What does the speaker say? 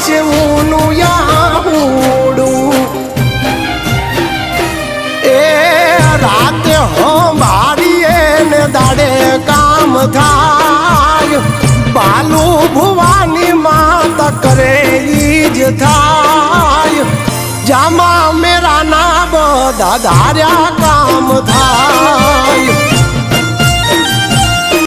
આશે યાહુડું એ રાતે હો મારીએ ને દાડે કામ થાય. બાલુ ભુવાની માતા કરે જ થાય. જામા મેરા ના બધા ધાર્યા કામ